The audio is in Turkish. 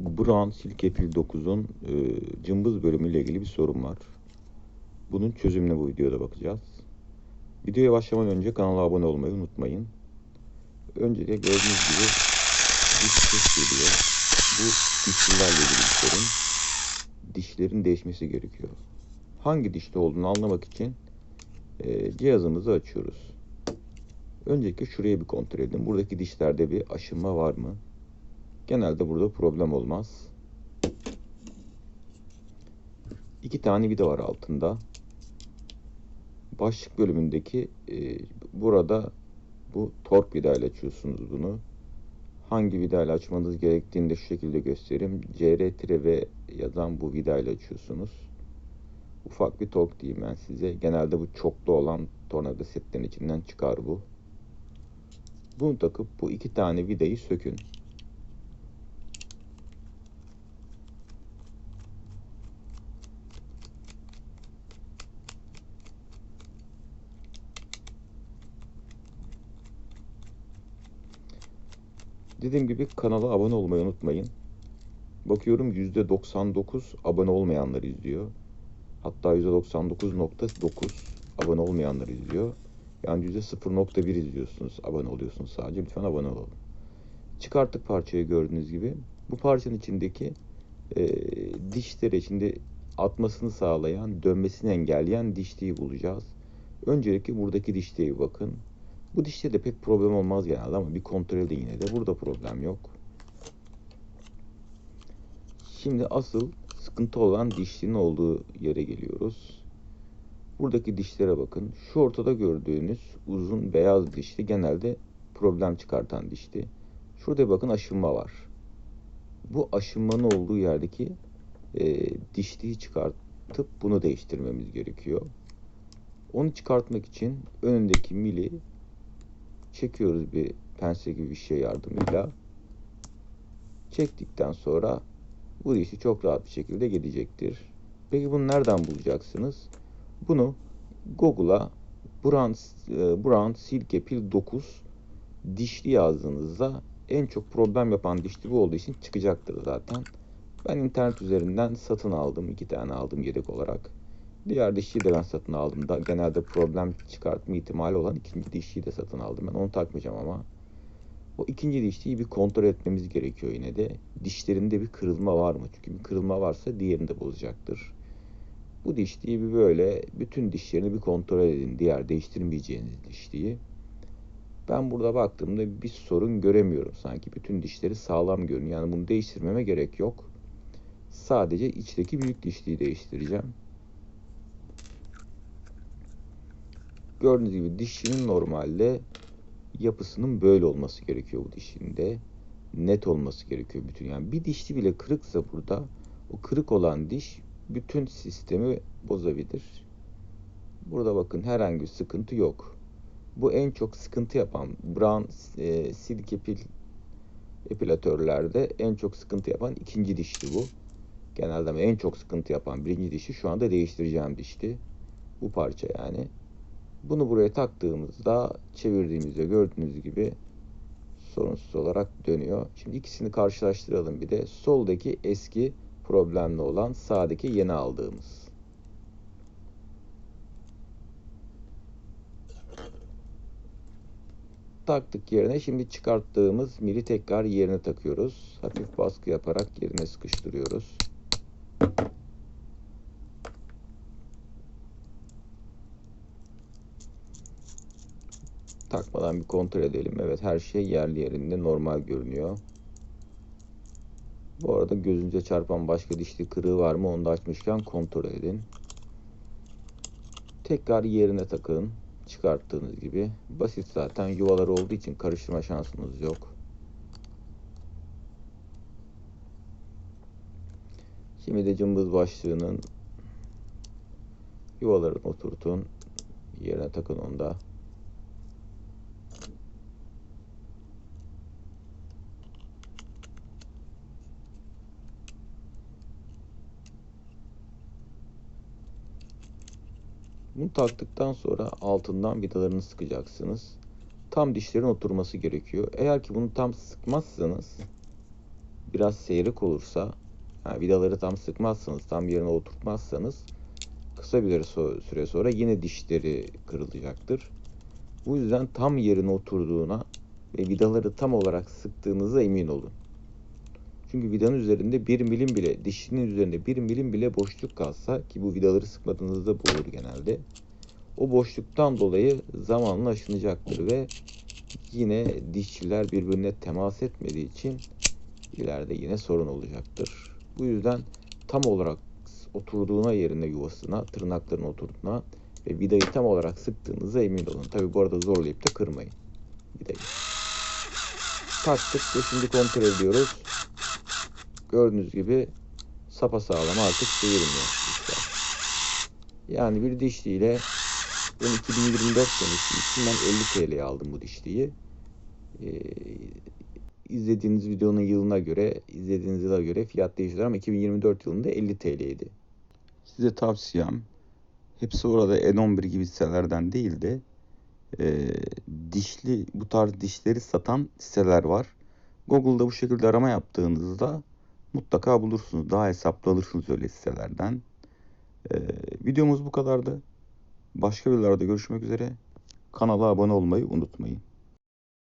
Brown Silke Pil 9'un e, cımbız bölümüyle ilgili bir sorun var. Bunun çözümüne bu videoda bakacağız. Videoya başlamadan önce kanala abone olmayı unutmayın. Öncelikle gördüğünüz gibi diş ses geliyor. Bu dişlilerle ilgili bir sorun. Dişlerin değişmesi gerekiyor. Hangi dişte olduğunu anlamak için e, cihazımızı açıyoruz. Öncelikle şuraya bir kontrol edin. Buradaki dişlerde bir aşınma var mı? Genelde burada problem olmaz. İki tane vida var altında. Başlık bölümündeki e, burada bu tork vida ile açıyorsunuz bunu. Hangi vida ile açmanız gerektiğini de şu şekilde göstereyim. CR-V yazan bu vida ile açıyorsunuz. Ufak bir tork diyeyim ben size. Genelde bu çoklu olan tornavida setlerin içinden çıkar bu. Bunu takıp bu iki tane vidayı sökün. Dediğim gibi kanala abone olmayı unutmayın. Bakıyorum %99 abone olmayanlar izliyor. Hatta %99.9 abone olmayanlar izliyor. Yani %0.1 izliyorsunuz, abone oluyorsunuz sadece. Lütfen abone olalım. Çıkarttık parçayı gördüğünüz gibi. Bu parçanın içindeki e, dişleri içinde atmasını sağlayan, dönmesini engelleyen dişliği bulacağız. Öncelikle buradaki dişliğe bakın. Bu dişte de pek problem olmaz genelde ama bir kontrol edin yine de. Burada problem yok. Şimdi asıl sıkıntı olan dişliğin olduğu yere geliyoruz. Buradaki dişlere bakın. Şu ortada gördüğünüz uzun beyaz dişli genelde problem çıkartan dişli. Şurada bakın aşınma var. Bu aşınmanın olduğu yerdeki e, dişliği çıkartıp bunu değiştirmemiz gerekiyor. Onu çıkartmak için önündeki mili çekiyoruz bir pense gibi bir şey yardımıyla. Çektikten sonra bu dişi çok rahat bir şekilde gelecektir. Peki bunu nereden bulacaksınız? Bunu Google'a Brown, e, Brown Silke Pil 9 dişli yazdığınızda en çok problem yapan dişli bu olduğu için çıkacaktır zaten. Ben internet üzerinden satın aldım. iki tane aldım yedek olarak. Diğer dişiyi de ben satın aldım. Da genelde problem çıkartma ihtimali olan ikinci dişiyi de satın aldım. Ben onu takmayacağım ama. O ikinci dişliyi bir kontrol etmemiz gerekiyor yine de. Dişlerinde bir kırılma var mı? Çünkü bir kırılma varsa diğerini de bozacaktır. Bu dişliği bir böyle bütün dişlerini bir kontrol edin. Diğer değiştirmeyeceğiniz dişliği. Ben burada baktığımda bir sorun göremiyorum. Sanki bütün dişleri sağlam görünüyor. Yani bunu değiştirmeme gerek yok. Sadece içteki büyük dişliği değiştireceğim. Gördüğünüz gibi dişinin normalde yapısının böyle olması gerekiyor bu dişinde. Net olması gerekiyor bütün. Yani bir dişli bile kırıksa burada o kırık olan diş bütün sistemi bozabilir. Burada bakın herhangi bir sıkıntı yok. Bu en çok sıkıntı yapan Brown e, silke pil epilatörlerde en çok sıkıntı yapan ikinci dişti bu. Genelde en çok sıkıntı yapan birinci dişi şu anda değiştireceğim dişti. Bu parça yani. Bunu buraya taktığımızda çevirdiğimizde gördüğünüz gibi sorunsuz olarak dönüyor. Şimdi ikisini karşılaştıralım bir de. Soldaki eski problemli olan sağdaki yeni aldığımız. Taktık yerine şimdi çıkarttığımız mili tekrar yerine takıyoruz. Hafif baskı yaparak yerine sıkıştırıyoruz. Takmadan bir kontrol edelim. Evet her şey yerli yerinde normal görünüyor. Bu arada gözünüze çarpan başka dişli kırığı var mı onu da açmışken kontrol edin. Tekrar yerine takın. Çıkarttığınız gibi. Basit zaten yuvaları olduğu için karıştırma şansınız yok. Şimdi de cımbız başlığının yuvalarını oturtun. Yerine takın onu da. Bunu taktıktan sonra altından vidalarını sıkacaksınız. Tam dişlerin oturması gerekiyor. Eğer ki bunu tam sıkmazsanız biraz seyrek olursa, yani vidaları tam sıkmazsanız, tam yerine oturtmazsanız kısa bir süre sonra yine dişleri kırılacaktır. Bu yüzden tam yerine oturduğuna ve vidaları tam olarak sıktığınıza emin olun. Çünkü vidanın üzerinde bir milim bile, dişinin üzerinde bir milim bile boşluk kalsa ki bu vidaları sıkmadığınızda bu olur genelde. O boşluktan dolayı zamanla aşınacaktır ve yine dişçiler birbirine temas etmediği için ileride yine sorun olacaktır. Bu yüzden tam olarak oturduğuna yerine yuvasına, tırnakların oturduğuna ve vidayı tam olarak sıktığınıza emin olun. Tabi bu arada zorlayıp da kırmayın vidayı. Taktık ve şimdi kontrol ediyoruz. Gördüğünüz gibi sapasağlam artık sıyırmıyor. Yani bir dişliyle ben 2024 senesi için ben 50 TL'ye aldım bu dişliyi. Ee, izlediğiniz videonun yılına göre, izlediğiniz yıla göre fiyat değişiyor ama 2024 yılında 50 TL'ydi. Size tavsiyem hepsi orada N11 gibi sitelerden değil de e, dişli bu tarz dişleri satan siteler var. Google'da bu şekilde arama yaptığınızda mutlaka bulursunuz. Daha hesaplı alırsınız öyle sitelerden. E, videomuz bu kadardı. Başka videolarda görüşmek üzere. Kanala abone olmayı unutmayın.